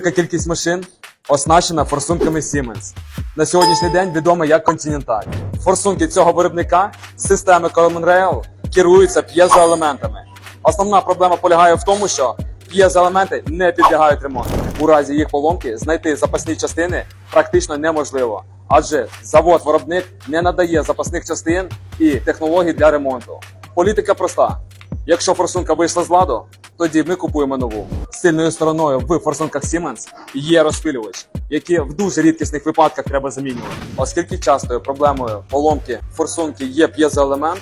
Велика кількість машин оснащена форсунками Siemens. На сьогоднішній день відома як Continental. Форсунки цього виробника з системи Common Rail керуються п'єзоелементами. Основна проблема полягає в тому, що п'єзоелементи не підлягають ремонту. У разі їх поломки знайти запасні частини практично неможливо, адже завод-виробник не надає запасних частин і технологій для ремонту. Політика проста: якщо форсунка вийшла з ладу, тоді ми купуємо нову. Сильною стороною в форсунках Siemens є розпилювач, які в дуже рідкісних випадках треба замінювати, оскільки частою проблемою поломки форсунки є п'єзоелемент,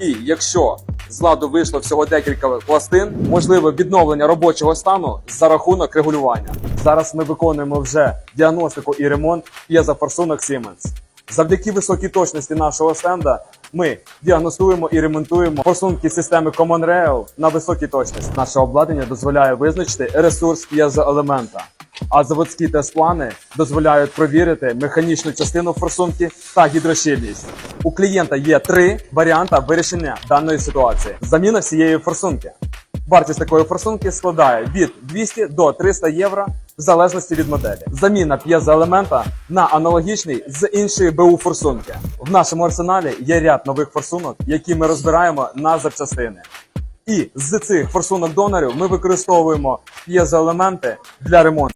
і якщо з ладу вийшло всього декілька пластин, можливе відновлення робочого стану за рахунок регулювання. Зараз ми виконуємо вже діагностику і ремонт п'єзофорсунок Siemens. Завдяки високій точності нашого стенда ми діагностуємо і ремонтуємо форсунки системи Common Rail на високій точності. Наше обладнання дозволяє визначити ресурс п'єзоелемента, а заводські тест-плани дозволяють провірити механічну частину форсунки та гідрощільність. У клієнта є три варіанти вирішення даної ситуації: заміна всієї форсунки. Вартість такої форсунки складає від 200 до 300 євро в залежності від моделі. Заміна п'єзоелемента на аналогічний з іншої БУ форсунки. В нашому арсеналі є ряд нових форсунок, які ми розбираємо на запчастини. І з цих форсунок донорів ми використовуємо п'єзоелементи для ремонту.